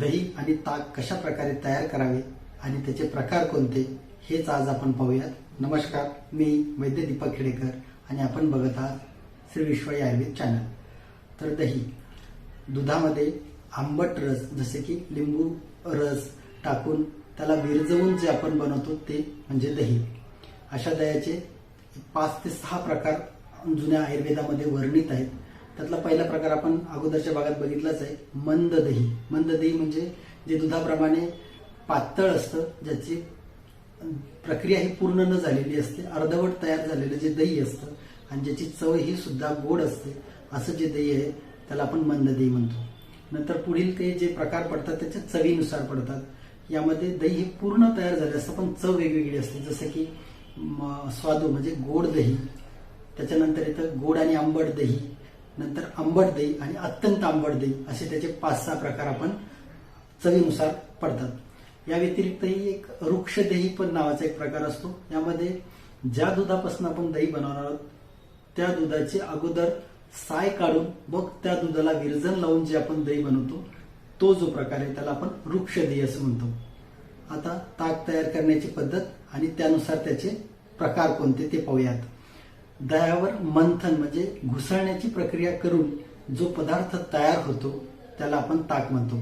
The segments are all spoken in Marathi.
दही आणि ताक कशा प्रकारे तयार करावे आणि त्याचे प्रकार कोणते हेच आज आपण पाहूयात. नमस्कार मी वैद्य दीपक खेडेकर आणि आपण बघत आहात श्री विश्व आयुर्वेद चॅनल. तर दही दुधामध्ये आंबट रस जसे की लिंबू रस टाकून त्याला विरजवून जे आपण बनवतो ते म्हणजे दही. अशा दह्याचे पाच ते सहा प्रकार जुन्या आयुर्वेदामध्ये वर्णित आहेत. त्यातला पहिला प्रकार आपण अगोदरच्या भागात बघितलाच आहे मंद दही. मंद दही म्हणजे जे दुधाप्रमाणे पातळ असतं ज्याची प्रक्रिया ही पूर्ण न झालेली असते अर्धवट तयार झालेलं जे दही असतं आणि ज्याची चव ही सुद्धा गोड असते असं जे दही आहे त्याला आपण मंद दही म्हणतो. नंतर पुढील काही जे प्रकार पडतात त्याच्या चवीनुसार पडतात. यामध्ये दही हे पूर्ण तयार झाले असतं पण चव वेगवेगळी असते. जसं की म, स्वादू म्हणजे गोड दही. त्याच्यानंतर येतं गोड आणि आंबट दही. नंतर आंबट दही आणि अत्यंत आंबट दही असे त्याचे पाच सहा प्रकार आपण चवीनुसार पडतात. या व्यतिरिक्तही एक वृक्ष दही पण नावाचा एक प्रकार असतो. यामध्ये ज्या दुधापासून आपण दही बनवणार आहोत त्या दुधाची अगोदर साय काढून मग त्या दुधाला विरजन लावून जे आपण दही बनवतो तो जो प्रकार आहे त्याला आपण वृक्ष दही असं म्हणतो. आता ताक तयार करण्याची पद्धत आणि त्यानुसार त्याचे प्रकार कोणते ते पाहूयात. दह्यावर मंथन म्हणजे घुसळण्याची प्रक्रिया करून जो पदार्थ तयार होतो त्याला आपण ताक म्हणतो.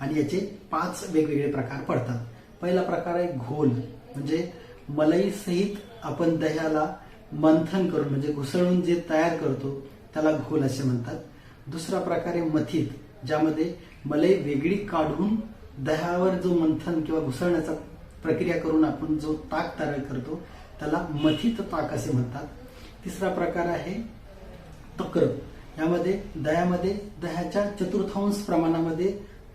आणि याचे पाच वेगवेगळे प्रकार पडतात. पहिला प्रकार आहे घोल म्हणजे मलई सहित आपण दह्याला मंथन करून म्हणजे घुसळून जे तयार करतो त्याला घोल असे म्हणतात. दुसरा प्रकार आहे मथित ज्यामध्ये मलई वेगळी काढून दह्यावर जो मंथन किंवा घुसळण्याचा प्रक्रिया करून आपण जो ताक तयार करतो त्याला मथित ताक असे म्हणतात. तिसरा प्रकार आहे तक्र. यामध्ये दह्यामध्ये दह्याच्या चतुर्थांश प्रमाणामध्ये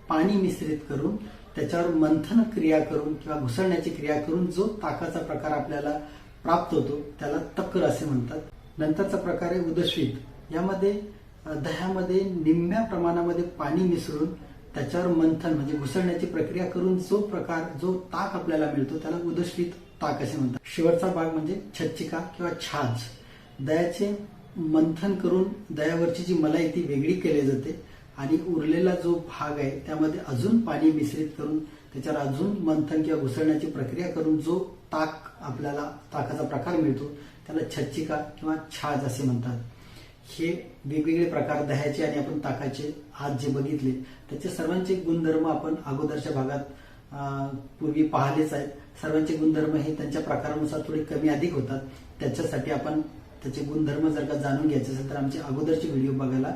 पाणी मिश्रित करून त्याच्यावर मंथन क्रिया करून किंवा घुसळण्याची क्रिया करून जो ताकाचा प्रकार आपल्याला प्राप्त होतो त्याला तक्र असे म्हणतात. नंतरचा प्रकार आहे उदश्वित. यामध्ये दह्यामध्ये निम्म्या प्रमाणामध्ये पाणी मिसळून त्याच्यावर मंथन म्हणजे घुसळण्याची प्रक्रिया करून जो प्रकार जो ताक आपल्याला मिळतो त्याला उदश्वित ताक असे म्हणतात. शेवटचा भाग म्हणजे छच्चिका किंवा छाज. दह्याचे मंथन करून दह्यावरची जी मलाई ती वेगळी केली जाते आणि उरलेला जो भाग आहे त्यामध्ये अजून पाणी मिश्रित करून त्याच्यावर अजून मंथन किंवा घुसळण्याची प्रक्रिया करून जो ताक आपल्याला ताकाचा प्रकार मिळतो त्याला छच्चिका किंवा छाज असे म्हणतात. हे वेगवेगळे प्रकार दह्याचे आणि आपण ताकाचे आज जे बघितले त्याचे सर्वांचे गुणधर्म आपण अगोदरच्या भागात पूर्वी पाहिलेच आहेत. सर्वांचे गुणधर्म हे त्यांच्या प्रकारानुसार थोडे कमी अधिक होतात. त्याच्यासाठी आपण त्याचे गुणधर्म जर का जाणून घ्यायचे असेल तर आमचे अगोदरचे व्हिडिओ बघायला